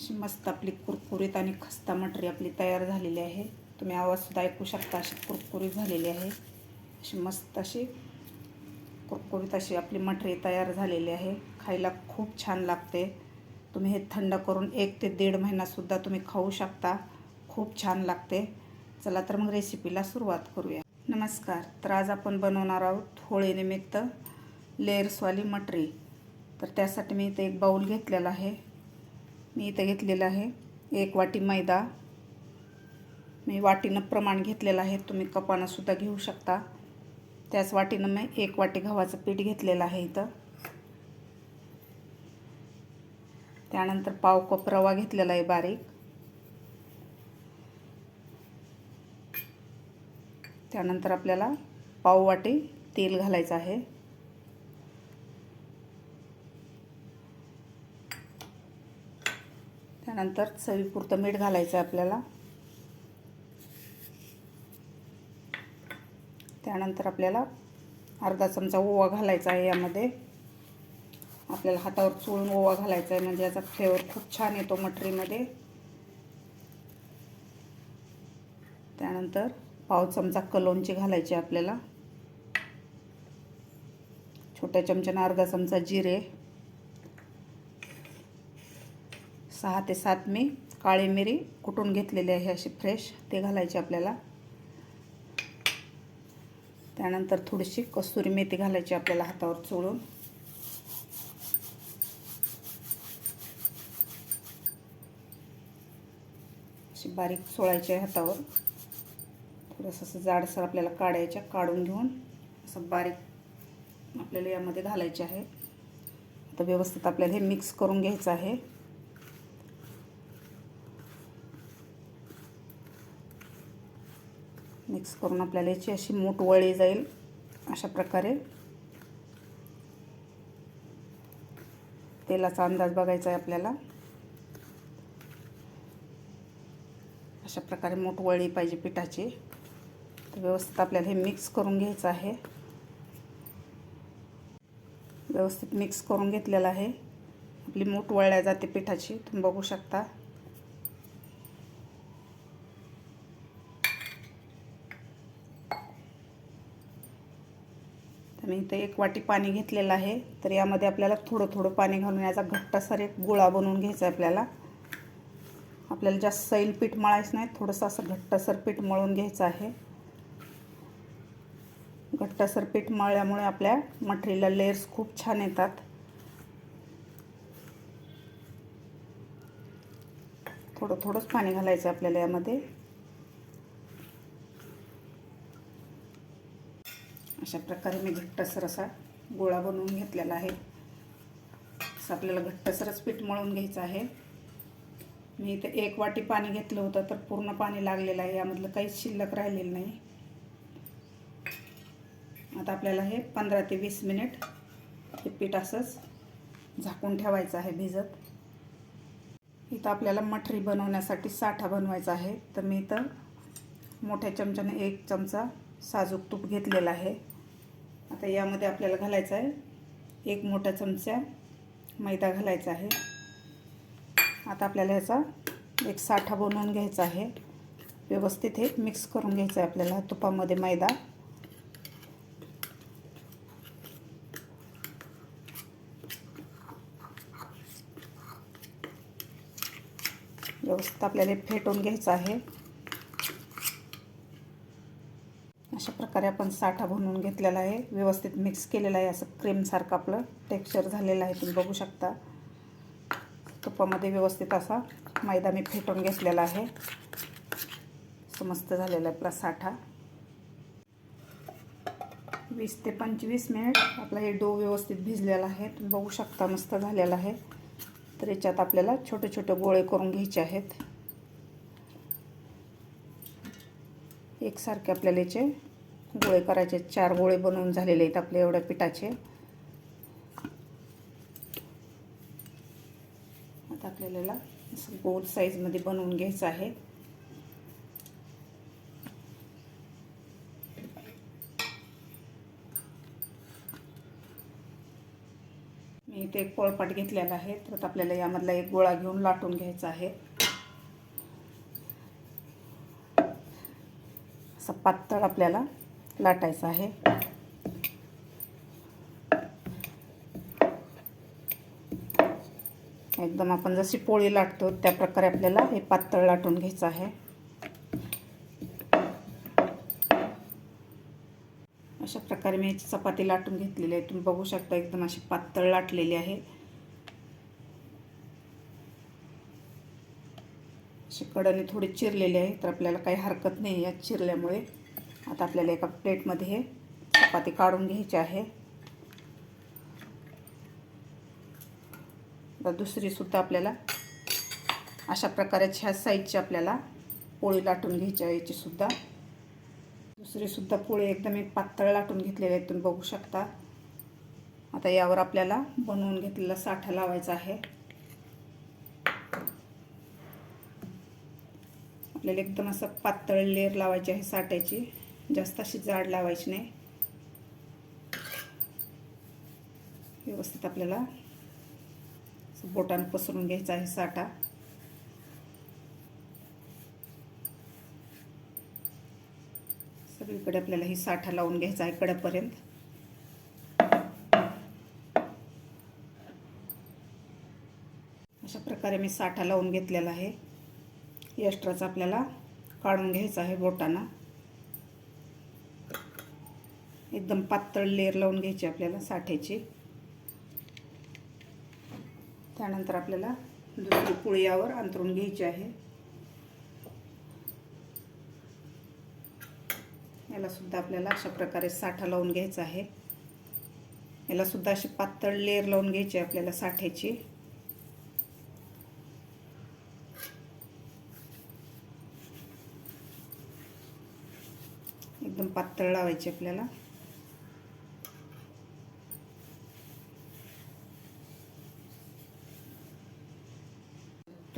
अशी मस्त आपली कुरकुरीत आणि खस्ता मटरी आपली तयार झालेली आहे. तुम्ही आवाजसुद्धा ऐकू शकता अशी कुरकुरीत झालेली आहे. अशी मस्त अशी कुरकुरीत अशी आपली मटरी तयार झालेली आहे. खायला खूप छान लागते. तुम्ही हे थंड करून एक ते दीड महिनासुद्धा तुम्ही खाऊ शकता. खूप छान लागते. चला तर मग रेसिपीला सुरुवात करूया. नमस्कार. तर आज आपण बनवणार आहोत होळीनिमित्त लेअर्सवाली मटरी. तर त्यासाठी मी इथे एक बाऊल घेतलेला आहे. मी इथं घेतलेलं आहे. एक वाटी मैदा. मी वाटीनं प्रमाण घेतलेलं आहे. तुम्ही कपानंसुद्धा घेऊ शकता. त्याच वाटीनं मी एक वाटी गव्हाचं पीठ घेतलेलं आहे इथं. त्यानंतर पाव कप रवा घेतलेला आहे बारीक. त्यानंतर आपल्याला पाव वाटी तेल घालायचं आहे. त्यानंतर चवीपुरतं मीठ घालायचं आहे आपल्याला. त्यानंतर आपल्याला अर्धा चमचा ओवा घालायचा आहे यामध्ये. आपल्याला हातावर चोळून ओवा घालायचा आहे म्हणजे याचा फ्लेवर खूप छान येतो मटरीमध्ये. त्यानंतर पाव चमचा कलोंची घालायची आपल्याला. छोट्या चमच्यानं अर्धा चमचा जिरे. सहा ते सात मी काळी मिरी कुटून घेतलेली आहे अशी फ्रेश ते घालायची आपल्याला. त्यानंतर थोडीशी कस्तुरी मेथी घालायची आपल्याला हातावर चोळून. अशी बारीक चोळायची आहे हातावर. थोडंसं असं जाडसर आपल्याला काढायच्या काढून घेऊन असं बारीक आपल्याला यामध्ये घालायचे आहे. आता व्यवस्थित आपल्याला हे मिक्स करून घ्यायचं आहे. मिक्स करून आपल्याला याची अशी मूठ वळी जाईल अशा प्रकारे. तेलाचा अंदाज बघायचा आहे आपल्याला. अशा प्रकारे मूठ वळली पाहिजे पिठाची. तर व्यवस्थित आपल्याला हे मिक्स करून घ्यायचं आहे. व्यवस्थित मिक्स करून घेतलेलं आहे. आपली मूठ वळल्या जाते पिठाची तुम्ही बघू शकता. मी इथं एक वाटी पाणी घेतलेलं आहे. तर यामध्ये आपल्याला थोडं थोडं पाणी घालून याचा घट्टसर एक गोळा बनवून घ्यायचा आहे आपल्याला. आपल्याला जास्त सैल पीठ मळायचं नाही थोडंसं असं घट्टसर पीठ मळून घ्यायचं आहे. घट्टसर पीठ मळल्यामुळे आपल्या मठरीला लेयर्स खूप छान येतात. थोडं थोडंच पाणी घालायचं आपल्याला यामध्ये. अशा प्रकारे मी घट्टसर असा गोळा बनवून घेतलेला आहे. असं आपल्याला घट्टसरच पीठ मळून घ्यायचं आहे. मी इथे एक वाटी पाणी घेतलं होतं तर पूर्ण पाणी लागलेलं आहे. यामधलं काहीच शिल्लक राहिलेलं नाही. आता आपल्याला हे पंधरा ते वीस मिनिट हे पीठ असंच झाकून ठेवायचं आहे भिजत. इथं आपल्याला मठरी बनवण्यासाठी साठा बनवायचा आहे. तर मी इथं मोठ्या चमच्याने एक चमचा साजूक तूप घेतलेला आहे. आता यामध्ये आपल्याला घालायचं आहे. एक मोठा चमचा मैदा घालायचा आहे. आता आपल्याला ह्याचा एक साठा बनवून घ्यायचा आहे. व्यवस्थित हे मिक्स करून घ्यायचं आहे आपल्याला तुपामध्ये मैदा. व्यवस्थित आपल्याला फेटून घ्यायचं आहे. अशा प्रकारे आपण साठा बनवून घेतलेला आहे. व्यवस्थित मिक्स केलेलं आहे असं क्रीमसारखं आपलं. टेक्स्चर झालेलं आहे तुम्ही बघू शकता. तुपामध्ये व्यवस्थित असा मैदा मी फेटून घेतलेला आहे. समस्त मस्त झालेला आहे आपला साठा. वीस ते पंचवीस मिनिट आपला हे डो व्यवस्थित भिजलेला आहे. तुम्ही बघू शकता मस्त झालेला आहे. तर याच्यात आपल्याला छोटे छोटे गोळे करून घ्यायचे आहेत. एकसारखे आपल्याला याचे गोळे करायचे चार गोळे बनवून झालेले आहेत आपले एवढ्या पिठाचे. आता आपल्याला असं गोल साईजमध्ये बनवून घ्यायचं आहे. मी इथे एक पोळपाट घेतलेला आहे तर आपल्याला यामधला एक गोळा घेऊन लाटून घ्यायचा आहे. असं पातळ आपल्याला लाटायचं आहे. एकदम आपण जशी पोळी लाटतो त्या प्रकारे आपल्याला हे पातळ लाटून घ्यायचं आहे. अशा प्रकारे मी ह्याची चपाती लाटून घेतलेली आहे. तुम्ही बघू शकता एकदम अशी पातळ लाटलेली आहे. अशी कडाने थोडी चिरलेली आहे तर आपल्याला काही हरकत नाही या चिरल्यामुळे. आता आपल्याला एका प्लेटमध्ये हे चपाती काढून घ्यायची आहे. आता दुसरीसुद्धा आपल्याला अशा प्रकारे ह्या साईजची आपल्याला पोळी लाटून घ्यायची आहे याचीसुद्धा दुसरीसुद्धा पोळी एकदम एक पातळ लाटून घेतलेली आहे तुम्ही बघू शकता. आता यावर आपल्याला बनवून घेतलेला साठा लावायचा आहे. आपल्याला एकदम असं पातळ लेअर लावायची आहे साठ्याची. जास्त अशी जाड लावायची नाही. व्यवस्थित आपल्याला बोटानं पसरून घ्यायचा आहे साठा. सगळीकडे आपल्याला ही साठा लावून घ्यायचा आहे कडेपर्यंत. अशा प्रकारे मी साठा लावून घेतलेला आहे. एक्स्ट्राचा आपल्याला काढून घ्यायचा आहे बोटाना. एकदम पातळ लेअर लावून घ्यायची आपल्याला साठ्याची. त्यानंतर आपल्याला दुसरी पोळी यावर अंतरून घ्यायची आहे. याला सुद्धा आपल्याला अशा प्रकारे साठा लावून घ्यायचा आहे. याला सुद्धा अशी पातळ लेअर लावून घ्यायची आहे आपल्याला साठ्याची. एकदम पातळ लावायची आपल्याला.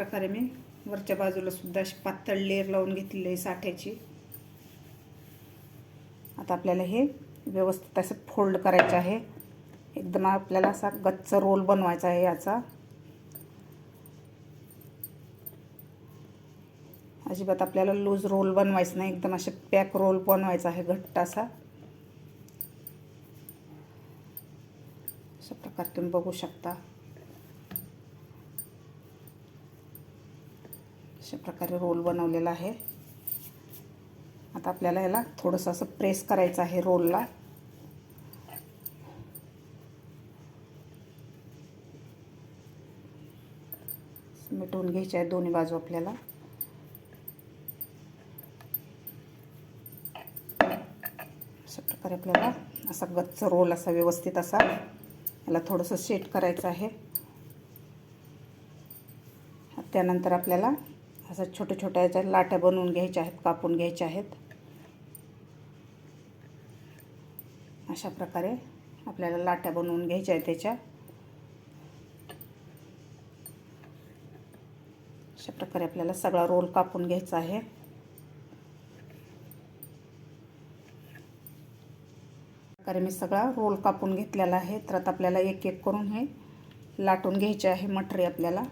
प्रकारे मी वरच्या बाजूला सुद्धा अशी पातळ लेअर लावून घेतलेली आहे साठ्याची. आता आपल्याला हे व्यवस्थित असं फोल्ड करायचं आहे. एकदम आपल्याला असा गच्च रोल बनवायचा आहे याचा. अजिबात आपल्याला लूज रोल बनवायचं नाही. एकदम असे पॅक रोल बनवायचा आहे घट्ट असा. अशा प्रकारे तुम्ही बघू शकता. प्रकारे रोल बनवलेला आहे. आता आपल्याला याला थोडंसं असं प्रेस करायचं आहे रोलला. मिटवून घ्यायचे आहे दोन्ही बाजू आपल्याला. अशा प्रकारे आपल्याला असा गच्च रोल असा व्यवस्थित असा याला थोडंसं सेट करायचं आहे. त्यानंतर आपल्याला असं छोट्या छोट्या याच्या लाट्या बनवून घ्यायच्या आहेत कापून घ्यायच्या आहेत. अशा प्रकारे आपल्याला लाट्या बनवून घ्यायच्या आहेत त्याच्या. अशा प्रकारे आपल्याला सगळा रोल कापून घ्यायचा आहे. प्रकारे मी सगळा रोल कापून घेतलेला आहे. तर आता आपल्याला एक एक करून हे लाटून घ्यायचे आहे मटरी आपल्याला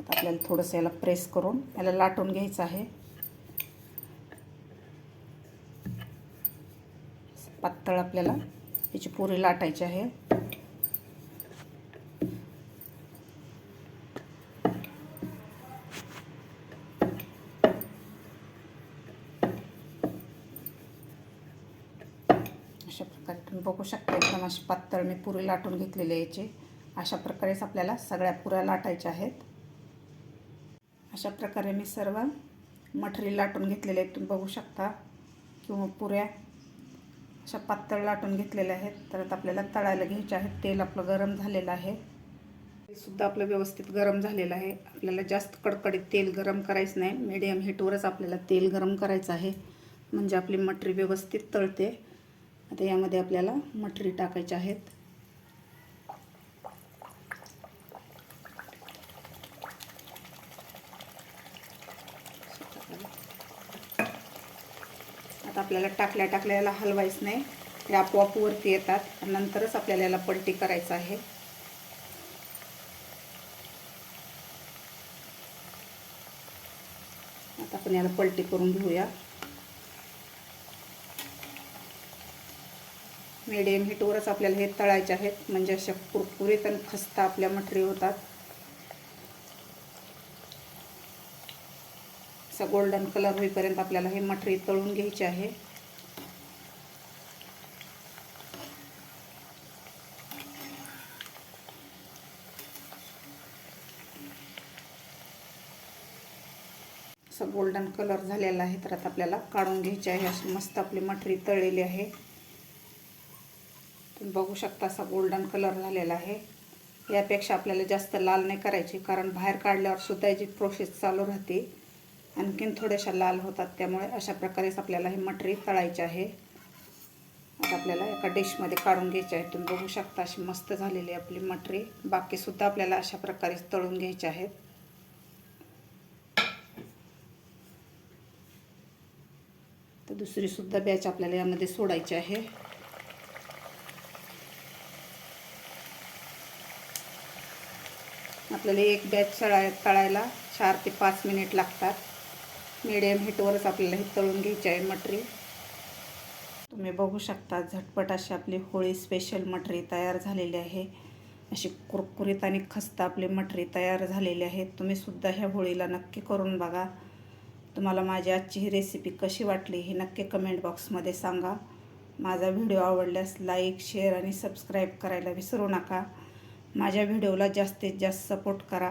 आता आपल्याला थोडंसं याला प्रेस करून याला लाटून घ्यायचं आहे. पातळ आपल्याला याची पुरी लाटायची आहे. अशा प्रकारे तुम्ही बघू शकता एकदम अशी पातळ मी पुरी लाटून घेतलेली याची. अशा प्रकारेच आपल्याला सगळ्या पुऱ्या लाटायच्या आहेत. अशा प्रकारे मी सर्व मठरी लाटून घेतलेले आहेत. तुम्ही बघू शकता. किंवा पुऱ्या अशा पातळ लाटून घेतलेल्या आहेत. तर आता आपल्याला तळायला घ्यायचे आहेत तेल आपलं गरम झालेलं आहे. सुद्धा आपलं व्यवस्थित गरम झालेलं आहे. आपल्याला जास्त कडकडीत तेल गरम करायचं नाही. मीडियम हीटवरच आपल्याला तेल गरम करायचं आहे. म्हणजे आपली मटरी व्यवस्थित तळते. आता यामध्ये आपल्याला मटरी टाकायच्या आहेत आता आपल्याला टाकल्या टाकल्या याला हलवायचं नाही. ते आपोआप वरती येतात. नंतरच आपल्याला याला पलटी करायचं आहे. आता आपण याला पलटी करून घेऊया. मीडियम हीटवरच आपल्याला हे तळायचे आहेत. म्हणजे अशा कुरकुरीत आणि खस्ता आपल्या मटरी होतात. असा गोल्डन कलर होईपर्यंत आपल्याला हे मठरी तळून घ्यायचे आहे. असं गोल्डन कलर झालेला आहे तर आता आपल्याला काढून घ्यायचे आहे. अशी मस्त आपली मठरी तळलेली आहे. तुम्ही बघू शकता असा गोल्डन कलर झालेला आहे. यापेक्षा आपल्याला जास्त लाल नाही करायची कारण बाहेर काढल्यावर सुद्धा याची प्रोसेस चालू राहते. आणखीन थोड्याशा लाल होतात त्यामुळे अशा प्रकारेच आपल्याला हे मटरी तळायची आहे. आता आपल्याला एका डिशमध्ये काढून घ्यायची आहे. तुम्ही बघू शकता अशी मस्त झालेली आपली मटरी. बाकीसुद्धा आपल्याला अशा प्रकारे तळून घ्यायचे आहेत. तर दुसरीसुद्धा बॅच आपल्याला यामध्ये सोडायची आहे. आपल्याला एक बॅच तळाय तळायला चार ते पाच मिनिट लागतात. मीडियम हीटवरच आपल्याला हे तळून घ्यायची आहे मटरी तुम्ही बघू शकता झटपट अशी आपली होळी स्पेशल मटरी तयार झालेली आहे. अशी कुरकुरीत आणि खस्त आपली मटरी तयार झालेली आहे. तुम्हीसुद्धा ह्या होळीला नक्की करून बघा. तुम्हाला माझी आजची ही रेसिपी कशी वाटली हे नक्की कमेंट बॉक्समध्ये सांगा. माझा व्हिडिओ आवडल्यास लाईक शेअर आणि सबस्क्राईब करायला विसरू नका. माझ्या व्हिडिओला जास्तीत जास्त सपोर्ट करा.